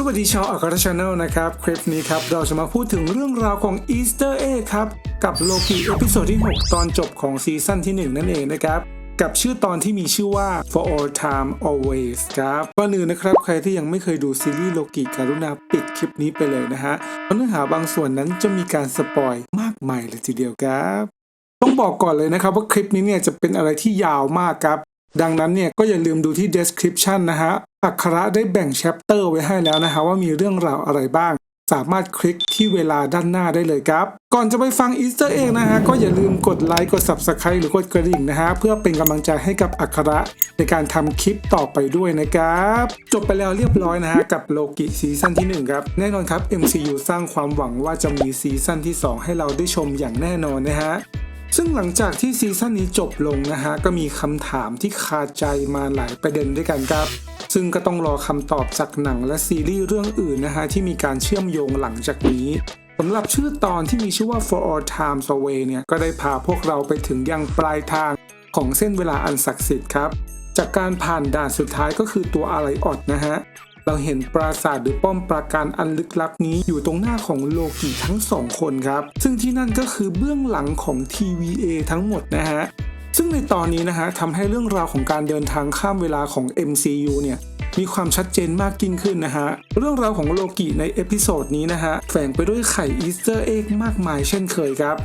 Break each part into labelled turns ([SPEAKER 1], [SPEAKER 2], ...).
[SPEAKER 1] สวัสดีชาวอัครชาแนลนะครับ คลิปนี้ครับ เราจะมาพูดถึงเรื่องราวของ Easter Egg ครับ กับโลกิเอพิโซดที่ 6 ตอนจบของซีซั่นที่ 1 นั่นเองนะครับกับชื่อตอนที่มีชื่อว่า For All Time Always ครับก่อนอื่นนะครับ ใครที่ยังไม่เคยดูซีรีส์โลกิกรุณาปิดคลิปนี้ไปเลยนะฮะเพราะเนื้อหาบางส่วนนั้นจะมีการสปอยมากมายเลยทีเดียวครับ ต้องบอกก่อนเลยนะครับว่าคลิปนี้เนี่ยจะเป็นอะไรที่ยาวมากครับ ดังนั้นเนี่ยก็อย่าลืมดูที่ description นะฮะ อักขระได้แบ่งแชปเตอร์ไว้ให้แล้วนะฮะว่ามีเรื่องราวอะไรบ้าง สามารถคลิกที่เวลาด้านหน้าได้เลยครับ ก่อนจะไปฟังอีสเตอร์เองนะฮะก็อย่าลืมกดไลค์กด subscribe หรือกดกระดิ่งนะฮะเพื่อเป็นกำลังใจให้กับอักขระในการทำคลิปต่อไปด้วยนะครับ จบไปแล้วเรียบร้อยนะฮะกับโลกิซีซั่นที่ 1 ครับ แน่นอนครับ MCU สร้างความหวังว่าจะมีซีซั่นที่ 2 ให้เราได้ชมอย่างแน่นอนนะฮะซึ่งหลังจากที่ซีซั่นนี้จบลงนะฮะก็มีคำถามที่คาใจมาหลายประเด็นด้วยกันครับ ซึ่งก็ต้องรอคำตอบจากหนังและซีรีส์เรื่องอื่นนะฮะที่มีการเชื่อมโยงหลังจากนี้สำหรับชื่อตอนที่มีชื่อว่า For All Times Away เนี่ยก็ได้พาพวกเราไปถึงยังปลายทางของเส้นเวลาอันศักดิ์สิทธิ์ครับ จากการผ่านด่านสุดท้ายก็คือตัวอะไรออดนะฮะเราเห็นปราสาทหรือป้อมปราการอันลึกลับนี้อยู่ตรงหน้าของโลกิทั้งสองคนครับ ซึ่งที่นั่นก็คือเบื้องหลังของ TVA ทั้งหมดนะฮะ ซึ่งในตอนนี้นะฮะทำให้เรื่องราวของการเดินทางข้ามเวลาของ MCU เนี่ยมีความชัดเจนมากยิ่งขึ้นนะฮะ เรื่องราวของโลกิในเอพิโซดนี้นะฮะแฝงไปด้วยไข่อีสเตอร์เอ็กมากมายเช่นเคยครับ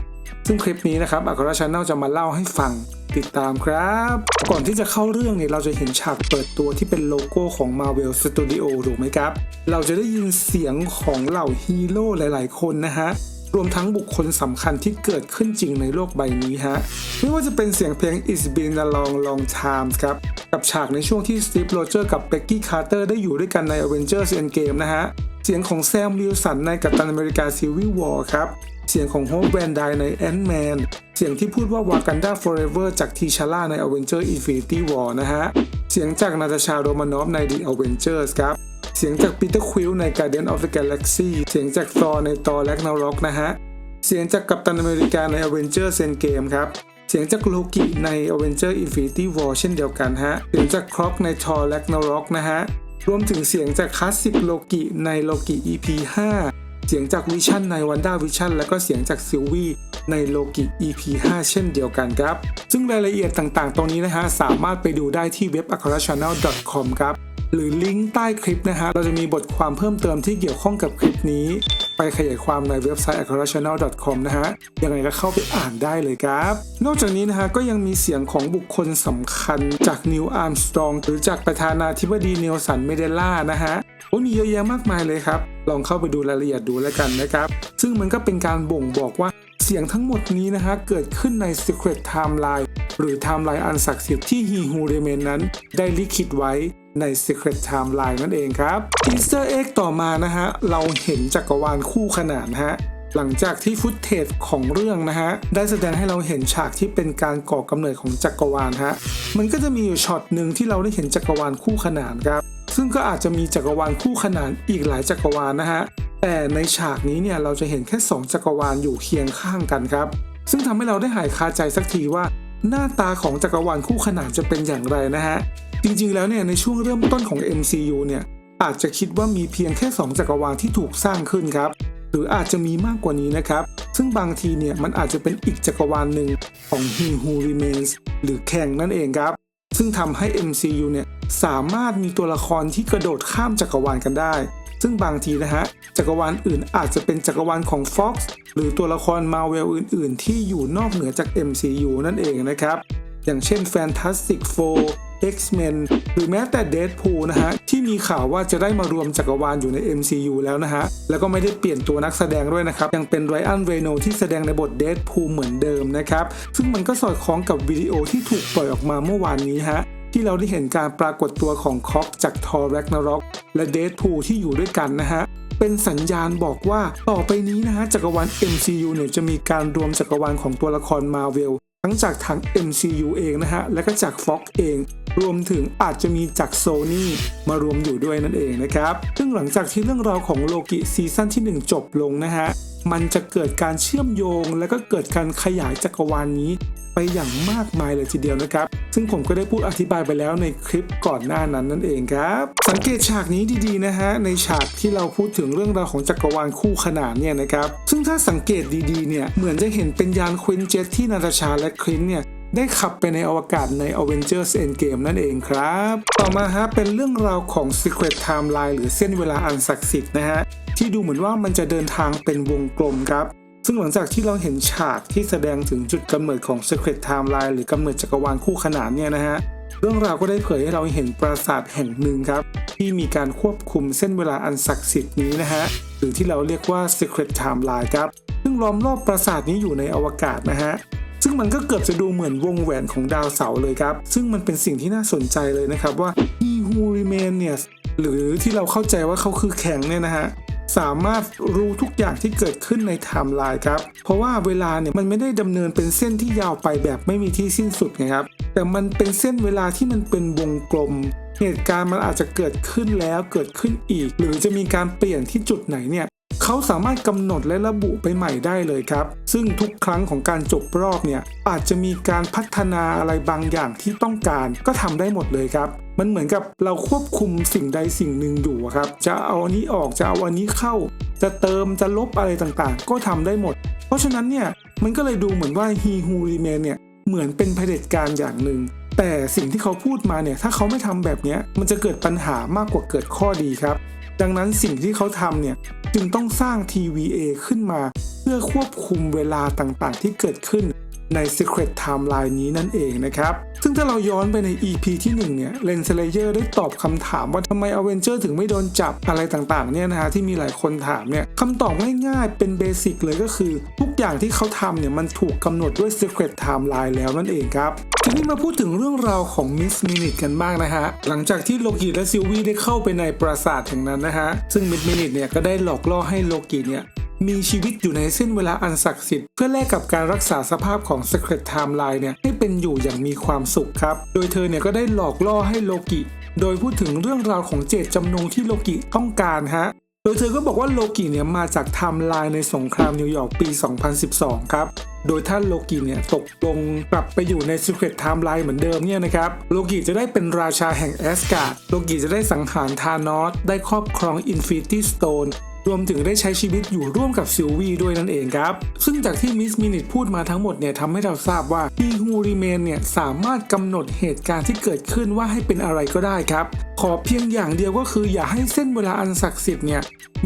[SPEAKER 1] ซึ่งคลิปนี้นะครับอัครชาแนลจะมาเล่าให้ฟังติดตามครับ ก่อนที่จะเข้าเรื่องเนี่ยเราจะเห็นฉากเปิดตัวที่เป็นโลโก้ของ Marvel Studio ถูกไหมครับ เราจะได้ยินเสียงของเหล่าฮีโร่หลาย ๆ คนนะฮะ รวมทั้งบุคคลสำคัญที่เกิดขึ้นจริงในโลกใบนี้ฮะไม่ว่าจะเป็นเสียงเพลง It's Been a Long Long Time ครับกับฉากในช่วงที่ Steve Rogers กับ Peggy Carter ได้อยู่ด้วยกันใน Avengers Endgame นะฮะเสียงของแซมวิลสันในกัปตันอเมริกา Civil War ครับเสียงของโฮปแวนไดใน Ant-Man เสียงที่พูดว่า Wakanda Forever จากทีชาร่าใน Avengers Infinity War นะฮะ เสียงจากนาตาชาโรมานอฟใน The Avengers ครับ เสียงจากปีเตอร์ควิลใน Guardian of the Galaxy เสียงจาก Thor ใน Thor Ragnarok นะฮะ เสียงจากกัปตันอเมริกาใน Avengers Endgame ครับเสียงจากโลกิใน Avengers Infinity War เช่นเดียวกันฮะ เสียงจากครอกใน Thor Ragnarok นะฮะ รวมถึงเสียงจากคลาสสิกโลกิในโลกิ EP 5 เสียงจากวิชั่นในวันด้าวิชั่นและก็เสียงจากซิลวีในโลกิ EP 5 เช่นเดียวกันครับ ซึ่งรายละเอียดต่างๆ ตรงนี้นะฮะ สามารถไปดูได้ที่เว็บ a c a r a c h a n n e l c o m ครับ หรือลิงก์ใต้คลิปนะฮะ เราจะมีบทความเพิ่มเติมที่เกี่ยวข้องกับคลิปนี้ ไปขยายความในเว็บไซต์ a c a r a c h a n n e l c o m นะฮะ ยังไงก็เข้าไปอ่านได้เลยครับ นอกจากนี้นะฮะ ก็ยังมีเสียงของบุคคลสำคัญจากนิวอาร์มสตรองหรือจากประธานาธิบดีเนลสันเมเดล่านะฮะโอ้มีเยอะแยะมากมายเลยครับ ลองเข้าไปดูรายละเอียดดูแล้วกันนะครับ ซึ่งมันก็เป็นการบ่งบอกว่าเสียงทั้งหมดนี้นะฮะ เกิดขึ้นใน Secret Timeline หรือไทม์ไลน์อันศักดิ์สิทธิ์ที่ฮีฮูเรเมนนั้น ได้ลิขิตไว้ ใน Secret Timeline นั่นเองครับ Easter Egg ต่อมานะฮะ เราเห็นจักรวาลคู่ขนานฮะหลังจากที่ฟุตเทจของเรื่องนะฮะ ได้แสดงให้เราเห็นฉากที่เป็นการก่อกำเนิดของจักรวาลฮะ มันก็จะมีอยู่ช็อตหนึ่งที่เราได้เห็นจักรวาลคู่ขนานครับ ซึ่งก็อาจจะมีจักรวาลคู่ขนานอีกหลายจักรวาลนะฮะ แต่ในฉากนี้เนี่ยเราจะเห็นแค่ 2 จักรวาลอยู่เคียงข้างกันครับ ซึ่งทำให้เราได้หายคาใจสักทีว่า หน้าตาของจักรวาลคู่ขนานจะเป็นอย่างไรนะฮะ จริงๆแล้วเนี่ยในช่วงเริ่มต้นของ MCU เนี่ยอาจจะคิดว่ามีเพียงแค่ 2 จักรวาลที่ถูกสร้างขึ้นครับ หรืออาจจะมีมากกว่านี้นะครับ ซึ่งบางทีเนี่ยมันอาจจะเป็นอีกจักรวาลหนึ่งของ He Who Remains หรือแข่งนั่นเองครับ ซึ่งทำให้ MCU เนี่ยสามารถมีตัวละครที่กระโดดข้ามจักรวาลกันได้ ซึ่งบางทีนะฮะจักรวาลอื่นอาจจะเป็นจักรวาลของ Fox หรือตัวละคร Marvel อื่น ๆ ที่อยู่นอกเหนือจาก MCU นั่นเองนะครับ อย่างเช่น Fantastic Four X-Men หรือแม้แต่ Deadpool นะฮะที่มีข่าวว่าจะได้มารวมจักรวาลอยู่ใน MCU แล้วนะฮะ แล้วก็ไม่ได้เปลี่ยนตัวนักแสดงด้วยนะครับ ยังเป็น Ryan Reynolds ที่แสดงในบท Deadpool เหมือนเดิมนะครับ ซึ่งมันก็สอดคล้องกับวิดีโอที่ถูกปล่อยออกมาเมื่อวานนี้ฮะที่เราได้เห็นการปรากฏตัวของคอกจาก Thor Ragnarok และ Deadpool ที่อยู่ด้วยกันนะฮะเป็นสัญญาณบอกว่าต่อไปนี้นะฮะจักรวาล MCU เนี่ยจะมีการรวมจักรวาลของตัวละคร Marvel ทั้งจากทาง MCU เองนะฮะและก็จาก Fox เอง รวมถึงอาจจะมีจาก Sony มารวมอยู่ด้วยนั่นเองนะครับ ซึ่งหลังจากที่เรื่องราวของโลกิซีซั่นที่ 1 จบลงนะฮะ มันจะเกิดการเชื่อมโยง แล้วก็เกิดการขยายจักรวาลนี้ไปอย่างมากมายเลยทีเดียวนะครับ ซึ่งผมก็ได้พูดอธิบายไปแล้วในคลิปก่อนหน้านั้นนั่นเองครับ สังเกตฉากนี้ดีๆนะฮะ ในฉากที่เราพูดถึงเรื่องราวของจักรวาลคู่ขนานเนี่ยนะครับ ซึ่งถ้าสังเกตดีๆเนี่ย เหมือนจะเห็นเป็นยานควินเจ็ตที่นาตาชาและคลินเนี่ย ได้ขับไปในอวกาศใน Avengers Endgame นั่นเองครับ ต่อมาฮะเป็นเรื่องราวของ Secret Timeline หรือเส้นเวลาอันศักดิ์สิทธิ์นะฮะที่ดูเหมือนว่ามันจะเดินทางเป็นวงกลมครับซึ่งหลังจากที่เราเห็นฉากที่แสดงถึงจุดกำเนิดของ Secret Timeline หรือกำเนิดจักรวาลคู่ขนานเนี่ยนะฮะเรื่องราวก็ได้เผยให้เราเห็นปราสาทแห่งหนึ่งครับ ที่มีการควบคุมเส้นเวลาอันศักดิ์สิทธิ์นี้นะฮะหรือที่เราเรียกว่า Secret Timeline ครับ ซึ่งล้อมรอบปราสาทนี้อยู่ในอวกาศนะฮะ ซึ่งมันก็เกือบจะดูเหมือนวงแหวนของดาวเสาร์เลยครับ ซึ่งมันเป็นสิ่งที่น่าสนใจเลยนะครับว่า He Who Remains เนี่ยหรือที่เราเข้าใจว่าเขาคือแข็งเนี่ยนะฮะสามารถรู้ทุกอย่างที่เกิดขึ้นในไทม์ไลน์ครับ เพราะว่าเวลาเนี่ยมันไม่ได้ดำเนินเป็นเส้นที่ยาวไปแบบไม่มีที่สิ้นสุดไงครับ แต่มันเป็นเส้นเวลาที่มันเป็นวงกลม เหตุการณ์มันอาจจะเกิดขึ้นแล้วเกิดขึ้นอีก หรือจะมีการเปลี่ยนที่จุดไหนเนี่ย เขาสามารถกำหนดและระบุไปใหม่ได้เลยครับ ซึ่งทุกครั้งของการจบรอบเนี่ยอาจจะมีการพัฒนาอะไรบางอย่างที่ต้องการก็ทำได้หมดเลยครับ มันเหมือนกับเราควบคุมสิ่งใดสิ่งหนึ่งอยู่ครับ จะเอาอันนี้ออกจะเอาอันนี้เข้า จะเติมจะลบอะไรต่างๆ ก็ทำได้หมด เพราะฉะนั้นเนี่ยมันก็เลยดูเหมือนว่า He Who Remain เนี่ยเหมือนเป็นเผด็จการอย่างหนึ่งแต่สิ่งที่เขาพูดมาเนี่ยถ้าเขาไม่ทำแบบนี้มันจะเกิดปัญหามากกว่าเกิดข้อดีครับ ดังนั้นสิ่งที่เขาทำเนี่ย จึงต้องสร้าง TVA ขึ้นมา เพื่อควบคุมเวลาต่างๆ ที่เกิดขึ้น ใน Secret Timeline นี้นั่นเองนะครับ ซึ่งถ้าเราย้อนไปใน EP ที่1เนี่ยเลนเซเลเยอร์ได้ตอบคำถามว่าทำไมอเวนเจอร์ถึงไม่โดนจับอะไรต่างๆเนี่ยนะฮะที่มีหลายคนถามเนี่ยคำตอบง่ายๆเป็นเบสิกเลยก็คือ ทุกอย่างที่เขาทำเนี่ยมันถูกกำหนดด้วย Secret Timeline แล้วนั่นเองครับทีนี้มาพูดถึงเรื่องราวของมิสมินิทกันบ้างนะฮะ หลังจากที่โลกิและซิลวีได้เข้าไปในปราสาทแห่งนั้นนะฮะ ซึ่งมิสมินิทเนี่ยก็ได้หลอกล่อให้โลกิเนี่ย มีชีวิตอยู่ในเส้นเวลาอันศักดิ์สิทธิ์เพื่อแลกกับการรักษาสภาพของ Secret Timeline เนี่ยให้เป็นอยู่อย่างมีความสุขครับ โดยเธอเนี่ยก็ได้หลอกล่อให้โลกิ โดยพูดถึงเรื่องราวของเจตจำนงที่โลกิต้องการฮะโดยเธอก็บอกว่าโลกิเนี่ยมาจากไทม์ไลน์ในสงครามนิวยอร์กปี 2012 ครับ โดยถ้าโลกิเนี่ยตกลงกลับไปอยู่ใน Secret Timeline เหมือนเดิมเนี่ยนะครับ โลกิจะได้เป็นราชาแห่งแอสการ์ด โลกิจะได้สังหารธานอส ได้ครอบครอง Infinity Stone รวมถึงได้ใช้ชีวิตอยู่ร่วมกับซิลวีด้วยนั่นเองครับ ซึ่งจากที่มิสมินิทพูดมาทั้งหมดเนี่ยทำให้เราทราบว่า He Who Remain เนี่ยสามารถกำหนดเหตุการณ์ที่เกิดขึ้นว่าให้เป็นอะไรก็ได้ครับ ขอเพียงอย่างเดียวก็คืออย่าให้เส้นเวลาอันศักดิ์สิทธิ์เนี่ย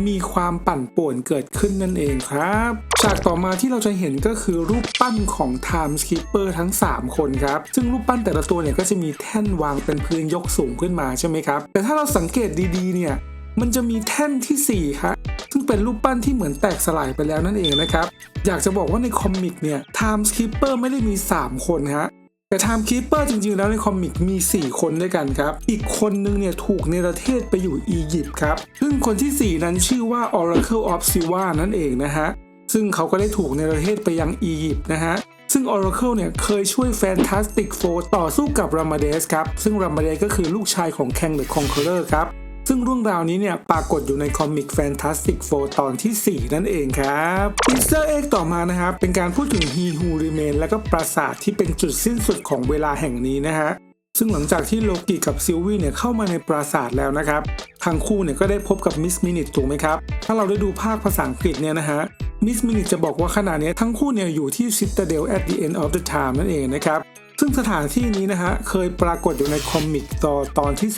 [SPEAKER 1] มีความปั่นป่วนเกิดขึ้นนั่นเองครับฉากต่อมาที่เราจะเห็นก็คือรูปปั้นของ Time Skipper ทั้ง 3 คนครับ ซึ่งรูปปั้นแต่ละตัวเนี่ยก็จะมีแท่นวางเป็นพื้นยกสูงขึ้นมาใช่ไหมครับ แต่ถ้าเราสังเกตดีๆเนี่ย มันจะมีแท่นที่ 4 ครับซึ่งเป็นรูปปั้นที่เหมือนแตกสลายไปแล้วนั่นเองนะครับ อยากจะบอกว่าในคอมิกเนี่ย Time Skipper ไม่ได้มี 3 คนฮะแต่ Time Keeper จริงๆ แล้วในคอมิกมี 4 คนด้วยกันครับ อีกคนนึงเนี่ยถูกเนรเทศไปอยู่อียิปต์ครับ ซึ่งคนที่ 4 นั้นชื่อว่า Oracle of Siwa นั่นเองนะฮะ ซึ่งเขาก็ได้ถูกเนรเทศไปยังอียิปต์นะฮะซึ่ง Oracle เนี่ยเคยช่วย Fantastic Four ต่อสู้กับ r a m a d e s ครับ ซึ่ง r a m a d e s ก็คือลูกชายของ Kang the Conqueror ครับ ซึ่งเรื่องราวนี้เนี่ยปรากฏอยู่ในคอมิก Fantastic Four ตอนที่ 4 นั่นเองครับอีสเตอร์เอ็กต่อมานะครับ เป็นการพูดถึง He Who Remain และก็ปราสาทที่เป็นจุดสิ้นสุดของเวลาแห่งนี้นะฮะซึ่งหลังจากที่โลกิกับซิลวีเนี่ยเข้ามาในปราสาทแล้วนะครับ ทั้งคู่เนี่ยก็ได้พบกับมิสมินิทถูกไหมครับ ถ้าเราได้ดูภาคภาษาอังกฤษเนี่ยนะฮะ มิสมินิทจะบอกว่าขณะนี้ทั้งคู่เนี่ยอยู่ที่ Citadel at the end of the time นั่นเองนะครับ ซึ่งสถานที่นี้นะฮะเคยปรากฏอยู่ในคอมิกต่อตอนที่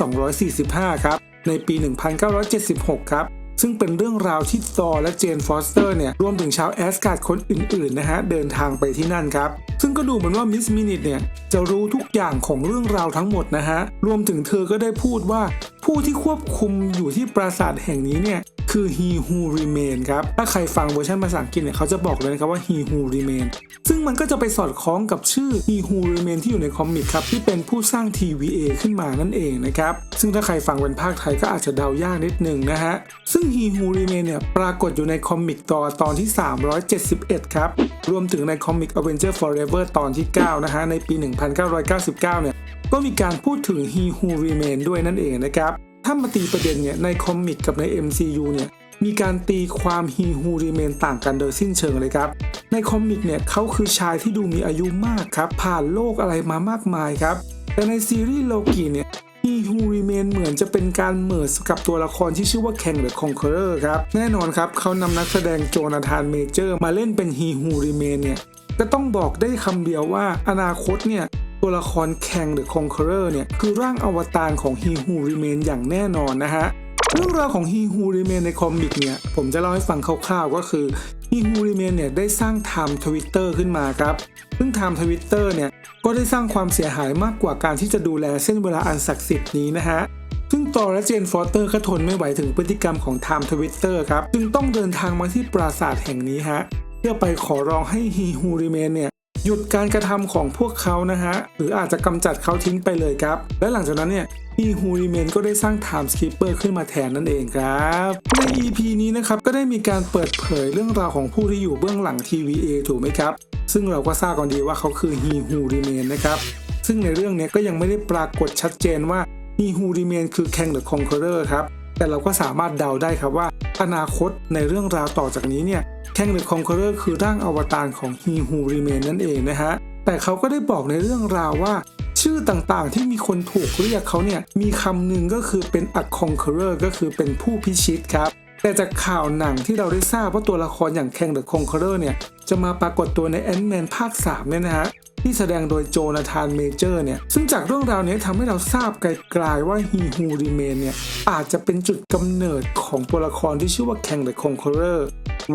[SPEAKER 1] 245 ครับ ในปี 1976 ครับซึ่งเป็นเรื่องราวที่ซอและเจนฟอสเตอร์เนี่ยรวมถึงชาวแอสการ์ดคนอื่นๆนะฮะเดินทางไปที่นั่นครับ ซึ่งก็ดูเหมือนว่ามิสมินิทเนี่ยจะรู้ทุกอย่างของเรื่องราวทั้งหมดนะฮะ รวมถึงเธอก็ได้พูดว่า ผู้ที่ควบคุมอยู่ที่ปราสาทแห่งนี้เนี่ย คือ He Who Remain ครับ ถ้าใครฟังเวอร์ชันภาษาอังกฤษเนี่ยเขาจะบอกเลยนะครับว่า He Who Remain ซึ่งมันก็จะไปสอดคล้องกับชื่อ He Who Remain ที่อยู่ในคอมิกครับ ที่เป็นผู้สร้าง TVA ขึ้นมานั่นเองนะครับ ซึ่งถ้าใครฟังเป็นภาคไทยก็อาจจะเดายากนิดนึงนะฮะ ซึ่ง He Who Remain เนี่ยปรากฏอยู่ในคอมิกต่อตอนที่ 371 ครับ รวมถึงในคอมิก Avenger Forever ตอนที่ 9 นะฮะ ในปี 1999 เนี่ยก็มีการพูดถึง He Who Remain ด้วยนั่นเองนะครับ ถ้ามาตีประเด็นเนี่ยในคอมิกกับใน MCU เนี่ยมีการตีความฮีฮูริเมนต่างกันโดยสิ้นเชิงเลยครับ ในคอมิกเนี่ยเขาคือชายที่ดูมีอายุมากครับ ผ่านโลกอะไรมามากมายครับ แต่ในซีรีส์โลกีเนี่ยฮีฮูริเมนเหมือนจะเป็นการเมิร์สกับตัวละครที่ชื่อว่าแข่งหรือคองเคอร์ครับ แน่นอนครับเขานำนักแสดงโจนาธานเมเจอร์มาเล่นเป็นฮีฮูริเมนเนี่ย ก็ต้องบอกได้คำเดียวว่าอนาคตเนี่ยตัวละครแข่งหรือคองเคอร์เนี่ยคือร่างอวตารของฮีฮูริเมนอย่างแน่นอนนะฮะเรื่องราวของฮีฮูริเมนในคอมิกเนี่ยผมจะเล่าให้ฟังคร่าวๆก็คือฮีฮูริเมนเนี่ยได้สร้างไทม์ทวิตเตอร์ขึ้นมาครับ ซึ่งไทม์ทวิตเตอร์เนี่ยก็ได้สร้างความเสียหายมากกว่าการที่จะดูแลเส้นเวลาอันศักดิ์สิทธิ์นี้นะฮะซึ่งตอและเจนฟอสเตอร์ก็ทนไม่ไหวถึงพฤติกรรมของไทม์ทวิตเตอร์ครับจึงต้องเดินทางมาที่ปราสาทแห่งนี้ฮะ เพื่อไปขอร้องให้ฮีฮูริเมนเนี่ยหยุดการกระทำของพวกเขานะฮะ หรืออาจจะกำจัดเขาทิ้งไปเลยครับ และหลังจากนั้นเนี่ยฮีฮูริเมนก็ได้สร้าง Time Skipper ขึ้นมาแทนนั่นเองครับ ใน EP นี้นะครับก็ได้มีการเปิดเผยเรื่องราวของผู้ที่อยู่เบื้องหลัง TVA ถูกไหมครับ ซึ่งเราก็ทราบกันดีว่าเขาคือฮีฮูริเมนนะครับ ซึ่งในเรื่องเนี้ยก็ยังไม่ได้ปรากฏชัดเจนว่าฮีฮูริเมนคือแคงหรือคองเคอร์ครับ แต่เราก็สามารถเดาได้ครับว่า อนาคตในเรื่องราวต่อจากนี้เนี่ยแคงหรือคองเคอร์คือร่างอวตารของฮีฮูริเมนนั่นเองนะฮะแต่เขาก็ได้บอกในเรื่องราวว่า ชื่อต่างๆที่มีคนถูกเรียกเขาเนี่ยมีคำหนึ่งก็คือเป็น a conqueror ก็คือเป็นผู้พิชิตครับแต่จากข่าวหนังที่เราได้ทราบว่าตัวละครอย่างแคงเดอะคองเคอร์เนี่ยจะมาปรากฏตัวในแอนด์แมนภาค3เนี่ยนะฮะ ที่แสดงโดยโจนาธานเมเจอร์เนี่ย ซึ่งจากเรื่องราวนี้ทำให้เราทราบไกลๆว่าฮีฮูริเมนเนี่ย อาจจะเป็นจุดกำเนิดของตัวละครที่ชื่อว่าแคงเดอะคอนเคอร์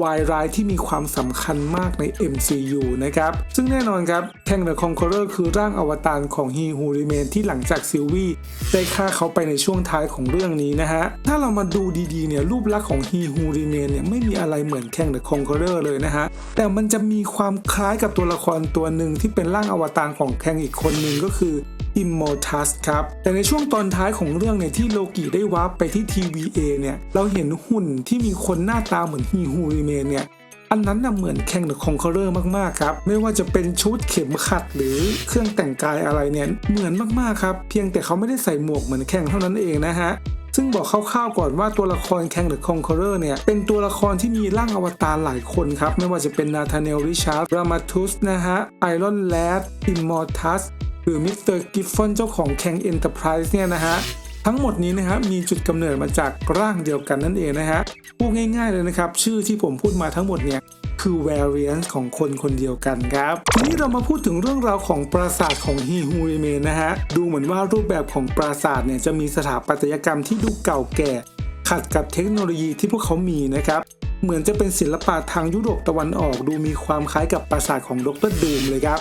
[SPEAKER 1] วายร้ายที่มีความสำคัญมากใน MCU นะครับ ซึ่งแน่นอนครับแคงเดอะคองเคอร์คือร่างอวตารของฮีฮูริเมนที่หลังจากซิลวี่ได้ฆ่าเขาไปในช่วงท้ายของเรื่องนี้นะฮะ ถ้าเรามาดูดีๆเนี่ยรูปลักษณ์ของฮีฮูริเมนเนี่ยไม่มีอะไรเหมือนแคงเดอะคองเคอร์เลยนะฮะ แต่มันจะมีความคล้ายกับตัวละครตัวหนึ่งที่เป็นร่างอวตารของแคงอีกคนหนึ่งก็คือ Immortus ครับ แต่ในช่วงตอนท้ายของเรื่องเนี่ยที่โลกิได้วาร์ปไปที่ TVA เนี่ยเราเห็นหุ่นที่มีคนหน้าตาเหมือนฮีฮูริเมนเนี่ยอันนั้นน่ะเหมือนแข่งเดอะคองเคอร์มากๆครับไม่ว่าจะเป็นชุดเข็มขัดหรือเครื่องแต่งกายอะไรเนี่ยเหมือนมากๆครับเพียงแต่เขาไม่ได้ใส่หมวกเหมือนแข่งเท่านั้นเองนะฮะซึ่งบอกคร่าวๆก่อนว่าตัวละครแคงเดอะคองเคอร์เนี่ยเป็นตัวละครที่มีร่างอวตารหลายคนครับ ไม่ว่าจะเป็นนาธาเนลริชาร์ดรามาทุสนะฮะไอรอนแลดอิมมอร์ทัส หรือมิสเตอร์กิฟฟอนเจ้าของแคงเอ็นเตอร์ไพรส์เนี่ยนะฮะทั้งหมดนี้นะฮะมีจุดกำเนิดมาจากร่างเดียวกันนั่นเองนะฮะพูดง่ายๆเลยนะครับ ชื่อที่ผมพูดมาทั้งหมดเนี่ยคือ variance ของคนคนเดียวกันครับทีนี้เรามาพูดถึงเรื่องราวของปราสาทของฮีฮูริเมนนะฮะดูเหมือนว่ารูปแบบของปราสาทเนี่ยจะมีสถาปัตยกรรมที่ดูเก่าแก่ ขัดกับเทคโนโลยีที่พวกเขามีนะครับ เหมือนจะเป็นศิลปะทางยุโรปตะวันออกดูมีความคล้ายกับปราสาทของดรดูมเลยครับ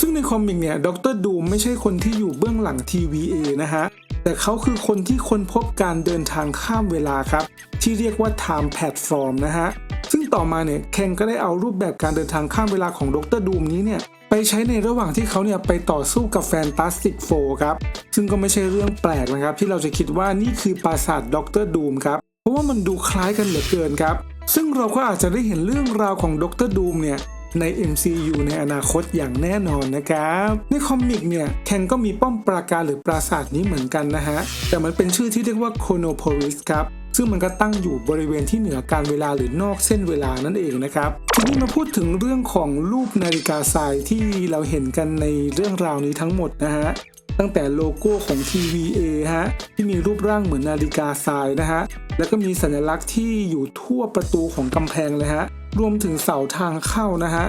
[SPEAKER 1] ซึ่งในคอมิกเนี่ยดรดูมไม่ใช่คนที่อยู่เบื้องหลัง TVA นะฮะ แต่เขาคือคนที่ค้นพบการเดินทางข้ามเวลาครับ ที่เรียกว่า Time Platform นะฮะ ซึ่งต่อมาเนี่ยเคนก็ได้เอารูปแบบการเดินทางข้ามเวลาของดรดูมนี้เนี่ยไปใช้ในระหว่างที่เขาเนี่ยไปต่อสู้กับแฟนตาสติกโฟครับ ซึ่งก็ไม่ใช่เรื่องแปลกนะครับ ที่เราจะคิดว่านี่คือปราสาทดรดูมครับ เพราะว่ามันดูคล้ายกันเหลือเกินครับ ซึ่งเราก็อาจจะได้เห็นเรื่องราวของดรดูมเนี่ย ใน MCU ในอนาคตอย่างแน่นอนนะครับ ในคอมิกเนี่ยแคนก็มีป้อมปราการหรือปราสาทนี้เหมือนกันนะฮะ แต่มันเป็นชื่อที่เรียกว่า Chronopolis ครับ ซึ่งมันก็ตั้งอยู่บริเวณที่เหนือการเวลาหรือนอกเส้นเวลานั่นเองนะครับทีนี้มาพูดถึงเรื่องของรูปนาฬิกาทรายที่เราเห็นกันในเรื่องราวนี้ทั้งหมดนะฮะตั้งแต่โลโก้ของ TVA ฮะที่มีรูปร่างเหมือนนาฬิกาทรายนะฮะแล้วก็มีสัญลักษณ์ที่อยู่ทั่วประตูของกำแพงเลยฮะ รวมถึงเสาทางเข้านะฮะ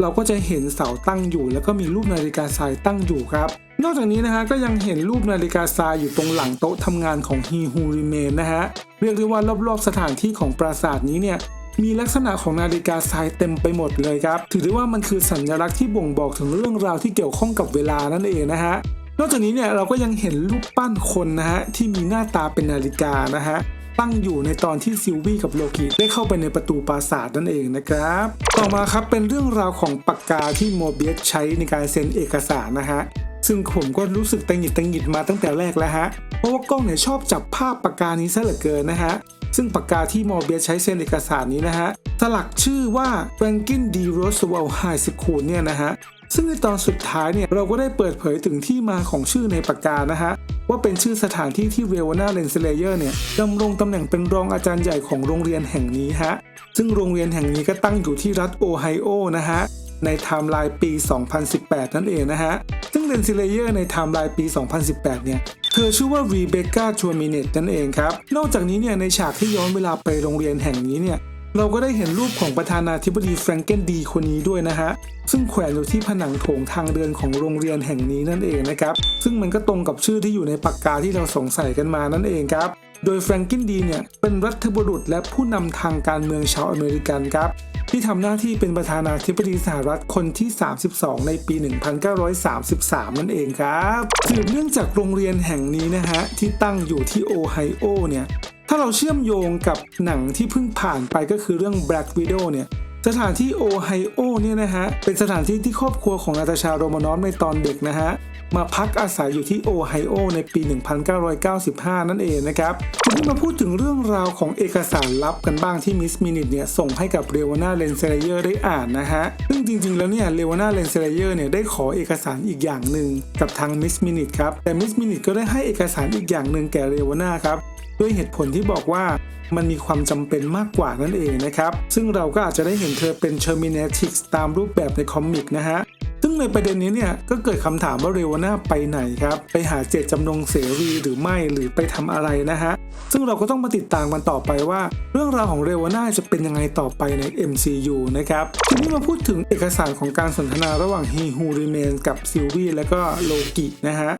[SPEAKER 1] เราก็จะเห็นเสาตั้งอยู่ แล้วก็มีรูปนาฬิกาทรายตั้งอยู่ครับ นอกจากนี้นะฮะก็ยังเห็นรูปนาฬิกาทรายอยู่ตรงหลังโต๊ะทำงานของฮีฮูริเมนนะฮะเรียกได้ว่ารอบๆสถานที่ของปราสาทนี้เนี่ยมีลักษณะของนาฬิกาทรายเต็มไปหมดเลยครับ ถือได้ว่ามันคือสัญลักษณ์ที่บ่งบอกถึงเรื่องราวที่เกี่ยวข้องกับเวลานั่นเองนะฮะนอกจากนี้เนี่ยเราก็ยังเห็นรูปปั้นคนนะฮะที่มีหน้าตาเป็นนาฬิกานะฮะ ตั้งอยู่ในตอนที่ซิลวี่กับโลกิได้เข้าไปในประตูปราสาทนั่นเองนะครับ ต่อมาครับเป็นเรื่องราวของปากกาที่โมเบียสใช้ในการเซ็นเอกสารนะฮะซึ่งผมก็รู้สึกตังหิดตังหิดมาตั้งแต่แรกแล้วฮะเพราะว่ากล้องเนี่ยชอบจับภาพปากกานี้ซะเหลือเกินนะฮะซึ่งปากกาที่มอเบียสใช้เซ็นเอกสารนี้นะฮะสลักชื่อว่า Franklin D. Roosevelt High School เนี่ยนะฮะ ซึ่งในตอนสุดท้ายเนี่ยเราก็ได้เปิดเผยถึงที่มาของชื่อในปากกานะฮะว่าเป็นชื่อสถานที่ที่เรวนาเลนเซเลเยอร์เนี่ยดำรงตำแหน่งเป็นรองอาจารย์ใหญ่ของโรงเรียนแห่งนี้ฮะซึ่งโรงเรียนแห่งนี้ก็ตั้งอยู่ที่รัฐโอไฮโอนะฮะในไทม์ไลน์ปี 2018 นั่นเองนะฮะ ซึ่งเลนซิเลเยอร์ในไทม์ไลน์ปี 2018 เนี่ย เธอชื่อว่ารีเบคก้าชัวมิเนตนั่นเองครับ นอกจากนี้เนี่ยในฉากที่ย้อนเวลาไปโรงเรียนแห่งนี้เนี่ย เราก็ได้เห็นรูปของประธานาธิบดีแฟรงเกนดีคนนี้ด้วยนะฮะ ซึ่งแขวนอยู่ที่ผนังโถงทางเดินของโรงเรียนแห่งนี้นั่นเองนะครับ ซึ่งมันก็ตรงกับชื่อที่อยู่ในปากกาที่เราสงสัยกันมานั่นเองครับ โดยแฟรงกินดีเนี่ยเป็นรัฐบุรุษและผู้นำทางการเมืองชาวอเมริกันครับที่ทำหน้าที่เป็นประธานาธิบดีสหรัฐคนที่ 32 ในปี 1933 นั่นเองครับสืบเนื่องจากโรงเรียนแห่งนี้นะฮะ ที่ตั้งอยู่ที่โอไฮโอเนี่ย ถ้าเราเชื่อมโยงกับหนังที่เพิ่งผ่านไปก็คือเรื่อง Black Widow เนี่ย สถานที่โอไฮโอเนี่ยนะฮะ เป็นสถานที่ที่ครอบครัวของนาตาชาโรมานอฟในตอนเด็กนะฮะ มาพักอาศัยอยู่ที่โอไฮโอในปี 1995 นั่นเองนะครับทีนี้มาพูดถึงเรื่องราวของเอกสารลับกันบ้างที่มิสมินิทเนี่ยส่งให้กับเรวนาเลนเซเลเยอร์ได้อ่านนะฮะ ซึ่งจริงๆ แล้วเนี่ยเรวนาเลนเซเลเยอร์เนี่ยได้ขอเอกสารอีกอย่างหนึ่งกับทางมิสมินิทครับ แต่มิสมินิทก็ได้ให้เอกสารอีกอย่างหนึ่งแก่เรวนาครับ ด้วยเหตุผลที่บอกว่ามันมีความจำเป็นมากกว่านั่นเองนะครับ ซึ่งเราก็อาจจะได้เห็นเธอเป็น Terminatrix ตามรูปแบบในคอมิกนะฮะ ซึ่งในประเด็นนี้เนี่ย ก็เกิดคำถามว่าเรวน่าไปไหนครับ ไปหาเจตจำนงเสรีหรือไม่หรือไปทำอะไรนะฮะ ซึ่งเราก็ต้องมาติดตามกันต่อไปว่า เรื่องราวของเรวน่าจะเป็นยังไงต่อไปใน MCU นะครับทีนี้มาพูดถึงเอกสารของการสนทนาระหว่าง He Who Remains กับซิลวีและก็โลกินะฮะ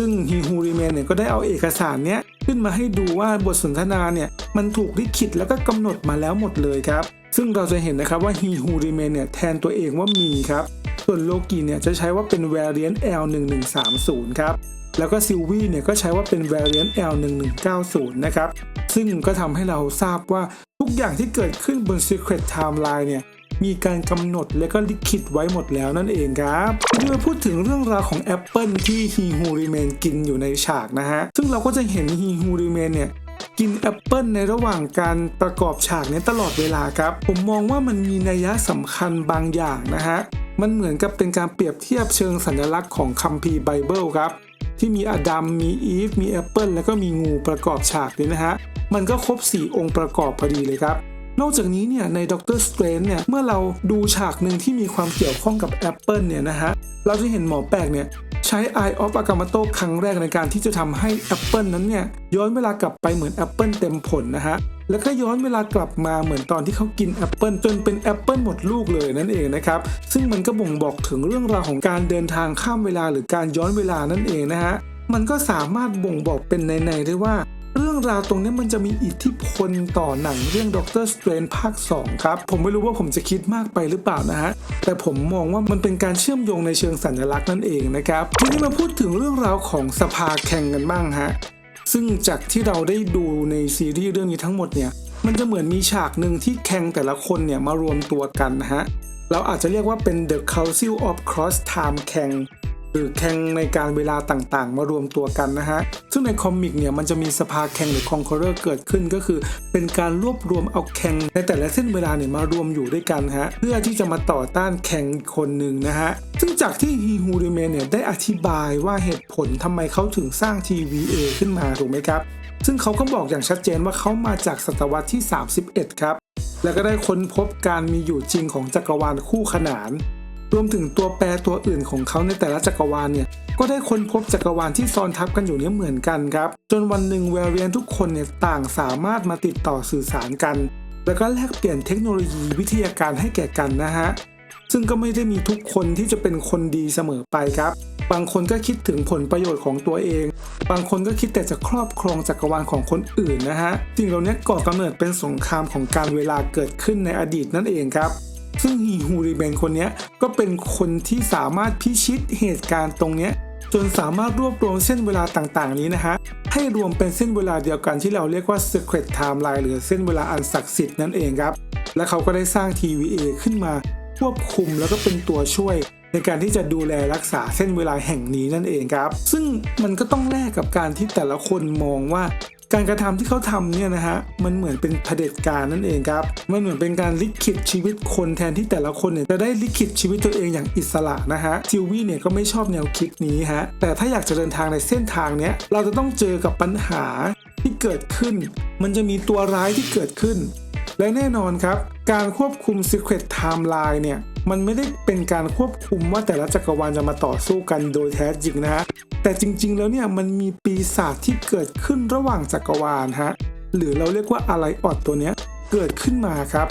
[SPEAKER 1] ซึ่งฮีฮูริเมนเนี่ยก็ได้เอาเอกสารเนี้ยขึ้นมาให้ดูว่าบทสนทนาเนี่ยมันถูกลิขิตแล้วก็กำหนดมาแล้วหมดเลยครับ ซึ่งเราจะเห็นนะครับว่าฮีฮูริเมนเนี่ยแทนตัวเองว่ามีครับ ส่วนโลกีเนี่ยจะใช้ว่าเป็น variant L1130 ครับแล้วก็ซิลวีเนี่ยก็ใช้ว่าเป็น variant L1190 นะครับซึ่งก็ทำให้เราทราบว่าทุกอย่างที่เกิดขึ้นบน Secret Timeline เนี่ย มีการกำหนดและก็ลิขิตไว้หมดแล้วนั่นเองครับทีนี้มาพูดถึงเรื่องราวของแอปเปิลที่ฮีฮูริเมนกินอยู่ในฉากนะฮะ ซึ่งเราก็จะเห็นฮีฮูริเมนเนี่ยกินแอปเปิลในระหว่างการประกอบฉากนี้ตลอดเวลาครับ ผมมองว่ามันมีนัยสำคัญบางอย่างนะฮะ มันเหมือนกับเป็นการเปรียบเทียบเชิงสัญลักษณ์ของคัมภีร์ไบเบิลครับ ที่มีอดัม มีอีฟ มีแอปเปิลแล้วก็มีงูประกอบฉากนี้นะฮะ มันก็ครบ 4 องค์ประกอบพอดีเลยครับ นอกจากนี้เนี่ยในด็อกเตอร์สเตรนเนี่ยเมื่อเราดูฉากหนึ่งที่มีความเกี่ยวข้องกับแอปเปิลเนี่ยนะฮะเราจะเห็นหมอแปลกเนี่ยใช้ Eye of Agamotto ครั้งแรกในการที่จะทำให้แอปเปิลนั้นเนี่ยย้อนเวลากลับไปเหมือนแอปเปิลเต็มผลนะฮะแล้วก็ย้อนเวลากลับมาเหมือนตอนที่เขากินแอปเปิลจนเป็นแอปเปิลหมดลูกเลยนั่นเองนะครับ ซึ่งมันก็บ่งบอกถึงเรื่องราวของการเดินทางข้ามเวลาหรือการย้อนเวลานั่นเองนะฮะมันก็สามารถบ่งบอกเป็นในๆได้ว่า รื่องราวตรงนี้มันจะมีอิทธิพลต่อหนังเรื่องด็อกเตอร์สเตรนภาค 2 ครับ ผมไม่รู้ว่าผมจะคิดมากไปหรือเปล่านะฮะ แต่ผมมองว่ามันเป็นการเชื่อมโยงในเชิงสัญลักษณ์นั่นเองนะครับ ทีนี้มาพูดถึงเรื่องราวของสภาแข่งกันบ้างฮะ ซึ่งจากที่เราได้ดูในซีรีส์เรื่องนี้ทั้งหมดเนี่ย มันจะเหมือนมีฉากหนึ่งที่แข่งแต่ละคนเนี่ยมารวมตัวกันนะฮะ เราอาจจะเรียกว่าเป็น The Council of Cross Time แข่ง หรือแข่งในการเวลาต่างๆ มารวมตัวกันนะฮะ ซึ่งในคอมิกเนี่ยมันจะมีสภาแข่งหรือคอนเคอร์เกิดขึ้นก็คือ เป็นการรวบรวมเอาแข่งในแต่ละเส้นเวลาเนี่ยมารวมอยู่ด้วยกันฮะ เพื่อที่จะมาต่อต้านแข่งอีกคนหนึ่งนะฮะ ซึ่งจากที่ฮีฮูริเมนเนี่ยได้อธิบายว่าเหตุผลทำไมเขาถึงสร้าง TVA ขึ้นมาถูกไหมครับ ซึ่งเขาก็บอกอย่างชัดเจนว่าเขามาจากศตวรรษที่ 31 ครับ แล้วก็ได้ค้นพบการมีอยู่จริงของจักรวาลคู่ขนาน รวมถึงตัวแปรตัวอื่นของเขาในแต่ละจักรวาลเนี่ยก็ได้ค้นพบจักรวาลที่ซ้อนทับกันอยู่เนี่ยเหมือนกันครับ จนวันหนึ่งแวรเรียนทุกคนเนี่ยต่างสามารถมาติดต่อสื่อสารกัน แล้วก็แลกเปลี่ยนเทคโนโลยีวิทยาการให้แก่กันนะฮะซึ่งก็ไม่ได้มีทุกคนที่จะเป็นคนดีเสมอไปครับ บางคนก็คิดถึงผลประโยชน์ของตัวเอง บางคนก็คิดแต่จะครอบครองจักรวาลของคนอื่นนะฮะสิ่งเหล่านี้ก่อกำเนิดเป็นสงครามของการเวลาเกิดขึ้นในอดีตนั่นเองครับ ซึ่งฮีฮูริเบนคนนี้ก็เป็นคนที่สามารถพิชิตเหตุการณ์ตรงนี้จนสามารถรวบรวมเส้นเวลาต่างๆ นี้นะฮะ ให้รวมเป็นเส้นเวลาเดียวกันที่เราเรียกว่า Secret Timeline หรือเส้นเวลาอันศักดิ์สิทธิ์นั่นเองครับ และเขาก็ได้สร้าง TVA ขึ้นมาควบคุมแล้วก็เป็นตัวช่วย ในการที่จะดูแลรักษาเส้นเวลาแห่งนี้นั่นเองครับ ซึ่งมันก็ต้องแลกกับการที่แต่ละคนมองว่า การกระทำที่เขาทำเนี่ยนะฮะมันเหมือนเป็นเผด็จการนั่นเองครับมันเหมือนเป็นการลิขิตชีวิตคนแทนที่แต่ละคนเนี่ยจะได้ลิขิตชีวิตตัวเองอย่างอิสระนะฮะซิลวี่เนี่ยก็ไม่ชอบแนวคิดนี้ฮะแต่ถ้าอยากจะเดินทางในเส้นทางเนี้ยเราจะต้องเจอกับปัญหาที่เกิดขึ้น มันจะมีตัวร้ายที่เกิดขึ้น และแน่นอนครับ การควบคุม Secret Timeline เนี่ยมันไม่ได้เป็นการควบคุมว่าแต่ละจักรวาลจะมาต่อสู้กันโดยแท้จริงนะฮะ แต่จริง ๆ แล้วเนี่ยมันมีปีศาจที่เกิดขึ้นระหว่างจักรวาลฮะหรือเราเรียกว่าอะไรออดตัวเนี้ยเกิดขึ้นมาครับ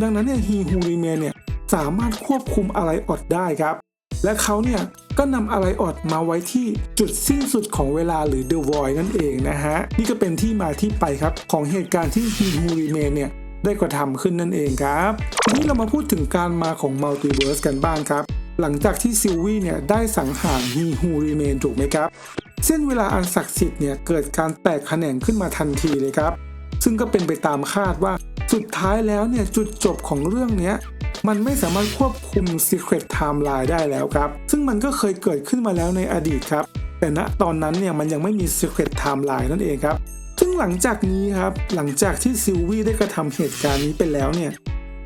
[SPEAKER 1] ดังนั้นเนี่ยฮีฮูริเมเนี่ยสามารถควบคุมอะไรออดได้ครับ และเขาเนี่ยก็นำอะไรออดมาไว้ที่จุดสิ้นสุดของเวลาหรือ The Void นั่นเองนะฮะนี่ก็เป็นที่มาที่ไปครับของเหตุการณ์ที่ฮีฮูริเมเนี่ยได้กระทำขึ้นนั่นเองครับทีนี้เรามาพูดถึงการมาของมัลติเวิร์สกันบ้างครับ หลังจากที่ซิลวี่เนี่ยได้สังหารฮีฮูริเมนถูกไหมครับ เส้นเวลาอันศักดิ์สิทธิ์เนี่ยเกิดการแตกแขนงขึ้นมาทันทีเลยครับ ซึ่งก็เป็นไปตามคาดว่าสุดท้ายแล้วเนี่ยจุดจบของเรื่องเนี้ยมันไม่สามารถควบคุม Secret Timeline ได้แล้วครับ ซึ่งมันก็เคยเกิดขึ้นมาแล้วในอดีตครับ แต่ณตอนนั้นเนี่ยมันยังไม่มี Secret Timeline นั่นเองครับ ซึ่งหลังจากนี้ครับ หลังจากที่ซิลวี่ได้กระทำเหตุการณ์นี้ไปแล้วเนี่ย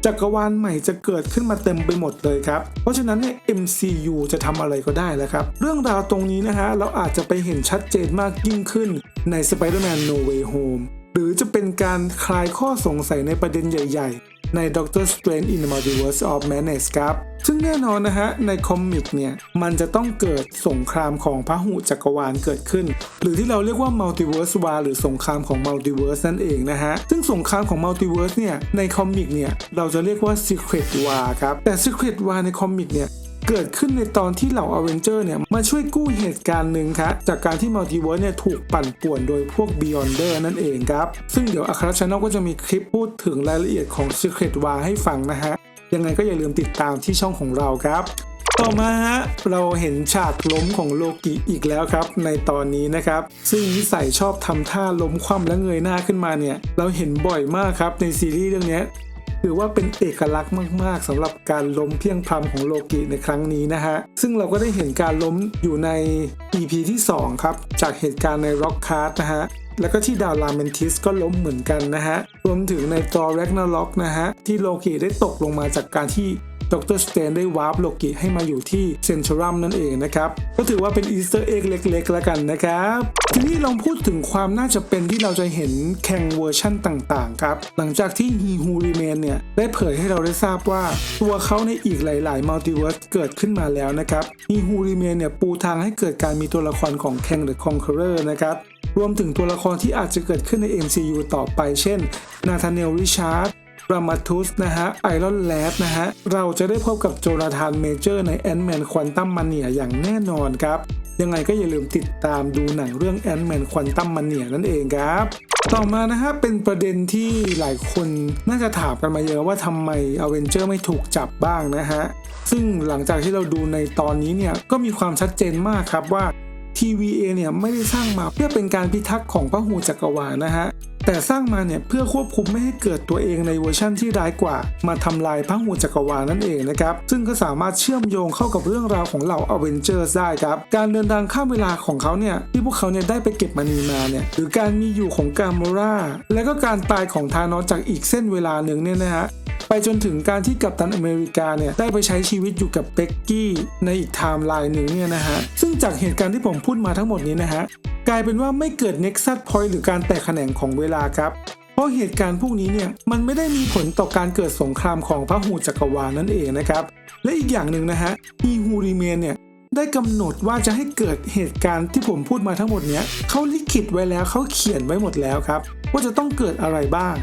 [SPEAKER 1] จักรวาลใหม่จะเกิดขึ้นมาเต็มไปหมดเลยครับ เพราะฉะนั้นเนี่ย MCU จะทำอะไรก็ได้แล้วครับ เรื่องราวตรงนี้นะฮะ เราอาจจะไปเห็นชัดเจนมากยิ่งขึ้นใน Spider-Man No Way Home หรือจะเป็นการคลายข้อสงสัยในประเด็นใหญ่ ๆ ใน Doctor Strange in the Multiverse of Madness ครับ ซึ่งแน่นอนนะฮะในคอมิกเนี่ยมันจะต้องเกิดสงครามของพหุจักรวาลเกิดขึ้น หรือที่เราเรียกว่า Multiverse War หรือสงครามของ Multiverse นั่นเองนะฮะซึ่งสงครามของ Multiverse เนี่ยในคอมิกเนี่ยเราจะเรียกว่า Secret War ครับแต่ Secret War ในคอมิกเนี่ยเกิดขึ้นในตอนที่เหล่าอเวนเจอร์เนี่ยมาช่วยกู้เหตุการณ์หนึ่งครับจากการที่มัลติเวิร์สเนี่ยถูกปั่นป่วนโดยพวก Beyonder นั่นเองครับ ซึ่งเดี๋ยวอัครชานอลก็จะมีคลิปพูดถึงรายละเอียดของ Secret War ให้ฟังนะฮะ ยังไงก็อย่าลืมติดตามที่ช่องของเราครับต่อมาฮะเราเห็นฉากล้มของโลกิอีกแล้วครับ ในตอนนี้นะครับ ซึ่งนิสัยชอบทำท่าล้มคว่ำและเงยหน้าขึ้นมาเนี่ย เราเห็นบ่อยมากครับในซีรีส์เรื่องนี้ถือว่าเป็นเอกลักษณ์มาก ๆสำหรับการล้มเพียงพรำของโลกิในครั้งนี้นะฮะ ซึ่งเราก็ได้เห็นการล้มอยู่ใน EP ที่ 2 ครับ จากเหตุการณ์ใน Rock c a r d นะฮะ แล้วก็ที่ดาวลาเมนทิสก็ล้มเหมือนกันนะฮะ รวมถึงในตอร์แร็กนาล็อกนะฮะ ที่โลกิได้ตกลงมาจากการที่ ดรสเตนได้วาร์ปโลกิให้มาอยู่ที่เซนทรัมนั่นเองนะครับ ก็ถือว่าเป็นอีสเตอร์เอ็กเล็กๆ แล้วกันนะครับ ทีนี้ลองพูดถึงความน่าจะเป็นที่เราจะเห็นแข่งเวอร์ชั่นต่างๆ ครับ หลังจากที่ฮีฮูรีเมนเนี่ย ได้เผยให้เราได้ทราบว่า ตัวเขาในอีกหลายๆมัลติเวิร์สเกิดขึ้นมาแล้วนะครับฮีฮูรีเมนเนี่ยปูทางให้เกิดการมีตัวละครของแข่งเดอะคอนเคอร์นะครับรวมถึงตัวละครที่อาจจะเกิดขึ้นใน MCU ต่อไป เช่น นาธาเนล ริชาร์ด รามาทุสนะฮะไอรอนแลดนะฮะเราจะได้พบกับโจนาธานเมเจอร์ในแอนด์แมนควอนตัมมาเนียอย่างแน่นอนครับ ยังไงก็อย่าลืมติดตามดูหนังเรื่องแอนด์แมนควอนตัมมาเนียนั่นเองครับต่อมานะฮะเป็นประเด็นที่หลายคนน่าจะถามกันมาเยอะว่าทำไมอเวนเจอร์ไม่ถูกจับบ้างนะฮะ ซึ่งหลังจากที่เราดูในตอนนี้เนี่ยก็มีความชัดเจนมากครับว่า TVA เนี่ยไม่ได้สร้างมาเพื่อเป็นการพิทักษ์ของพระหูจักรวาลนะฮะ แต่สร้างมาเนี่ยเพื่อควบคุมไม่ให้เกิดตัวเองในเวอร์ชั่นที่ร้ายกว่า มาทำลายพระหูจักรวาลนั่นเองนะครับซึ่งก็สามารถเชื่อมโยงเข้ากับเรื่องราวของเหล่าอเวนเจอร์ได้ครับการเดินทางข้ามเวลาของเขาเนี่ยที่พวกเขาเนี่ยได้ไปเก็บมณีมาเนี่ยหรือการมีอยู่ของกามอราและก็การตายของธานอสจากอีกเส้นเวลาหนึ่งเนี่ยนะฮะไปจนถึงการที่กัปตันอเมริกาเนี่ยได้ไปใช้ชีวิตอยู่กับเบ็กกี้ในอีกไทม์ไลน์หนึ่งเนี่ยนะฮะซึ่งจากเหตุการณ์ที่ผมพูดมาทั้งหมดนี้นะฮะกลายเป็นว่าไม่เกิด Nexus Point หรือการแตกแขนงของเวลาครับ เพราะเหตุการณ์พวกนี้เนี่ยมันไม่ได้มีผลต่อการเกิดสงครามของพระหูจักรวาลนั่นเองนะครับ และอีกอย่างหนึ่งนะฮะฮีฮูริเมนเนี่ยได้กำหนดว่าจะให้เกิดเหตุการณ์ที่ผมพูดมาทั้งหมดเนี้ยเขาลิขิตไว้แล้วเขาเขียนไว้หมดแล้วครับ ว่าจะต้องเกิดอะไรบ้าง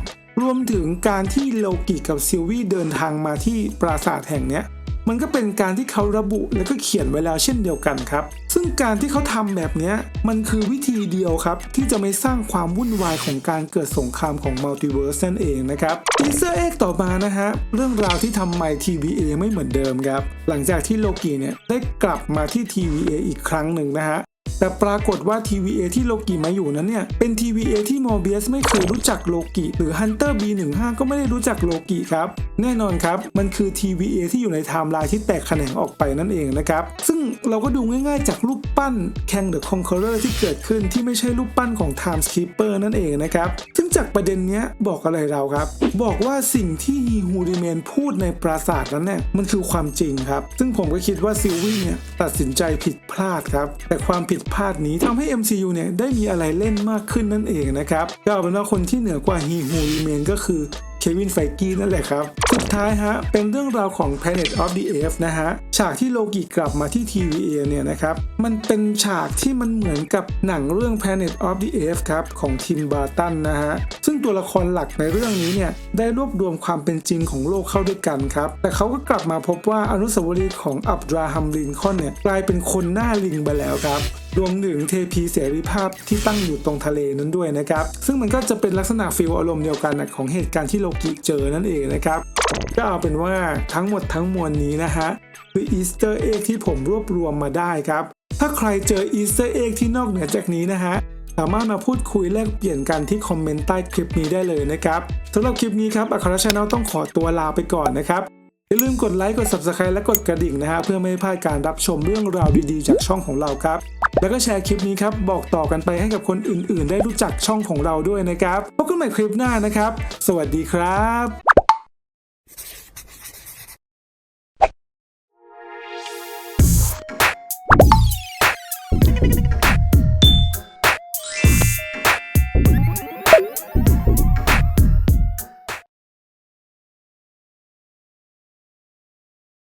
[SPEAKER 1] รวมถึงการที่โลกิกับซิลวี่เดินทางมาที่ปราสาทแห่งเนี้ย มันก็เป็นการที่เขาระบุและก็เขียนไว้แล้วเช่นเดียวกันครับ ซึ่งการที่เขาทำแบบนี้มันคือวิธีเดียวครับ ที่จะไม่สร้างความวุ่นวายของการเกิดสงครามของมัลติเวิร์สนั่นเองนะครับทีเซอร์เอ็กต่อมานะฮะเรื่องราวที่ทำไม TVA ไม่เหมือนเดิมครับ หลังจากที่โลกีเนี่ยได้กลับมาที่ TVA อีกครั้งหนึ่งนะฮะ แต่ปรากฏว่า TVA ที่โลกิมาอยู่นั้นเนี่ย เป็น TVA ที่มอร์เบียสไม่เคยรู้จักโลกิหรือ Hunter B15 ก็ไม่ได้รู้จักโลกิครับ แน่นอนครับ มันคือ TVA ที่อยู่ในไทม์ไลน์ที่แตกแขนงออกไปนั่นเองนะครับ ซึ่งเราก็ดูง่ายๆจากรูปปั้น Kang the Conqueror ที่เกิดขึ้นที่ไม่ใช่รูปปั้นของ Time Skipper นั่นเองนะครับ ซึ่งจากประเด็นเนี้ยบอกอะไรเราครับ บอกว่าสิ่งที่ฮีฮูริเมนพูดในปราสาทนั้นเนี่ยมันคือความจริงครับ ซึ่งผมก็คิดว่าซิลวี่เนี่ยตัดสินใจผิดพลาดครับ แต่ความผิดพลาดนี้ทำให้ MCU เนี่ยได้มีอะไรเล่นมากขึ้นนั่นเองนะครับก็เอาเป็นว่าคนที่เหนือกว่าฮีฮูริเมนก็คือเควินไฟกี้นั่นแหละครับ สุดท้ายฮะ เป็นเรื่องราวของ Planet of the Apes นะฮะ ฉากที่โลกิกลับมาที่ TVA เนี่ยนะครับ มันเป็นฉากที่มันเหมือนกับหนังเรื่อง Planet of the Apes ครับ ของทิมบาร์ตันนะฮะ ซึ่งตัวละครหลักในเรื่องนี้เนี่ย ได้รวบรวมความเป็นจริงของโลกเข้าด้วยกันครับ แต่เขาก็กลับมาพบว่าอนุสาวรีย์ของอับราฮัมลินคอนเนี่ยกลายเป็นคนหน้าลิงไปแล้วครับรวมถึงเทพีเสรีภาพที่ตั้งอยู่ตรงทะเลนั้นด้วยนะครับ ซึ่งมันก็จะเป็นลักษณะฟีลอารมณ์เดียวกันของเหตุการณ์ที่โลกิเจอนั่นเองนะครับ ก็เอาเป็นว่าทั้งหมดทั้งมวลนี้นะฮะ คืออีสเตอร์เอ็กที่ผมรวบรวมมาได้ครับ ถ้าใครเจออีสเตอร์เอ็กที่นอกเหนือจากนี้นะฮะสามารถมาพูดคุยแลกเปลี่ยนกันที่คอมเมนต์ใต้คลิปนี้ได้เลยนะครับสำหรับคลิปนี้ครับอัครชาแนลต้องขอตัวลาไปก่อนนะครับ อย่าลืมกดไลค์กด Subscribe และกดกระดิ่งนะฮะเพื่อไม่ให้พลาดการรับชมเรื่องราวดีๆ จากช่องของเราครับ แล้วก็แชร์คลิปนี้ครับบอกต่อกันไปให้กับคนอื่นๆ ได้รู้จักช่องของเราด้วยนะครับพบกันใหม่คลิปหน้านะครับ สวัสดีครับ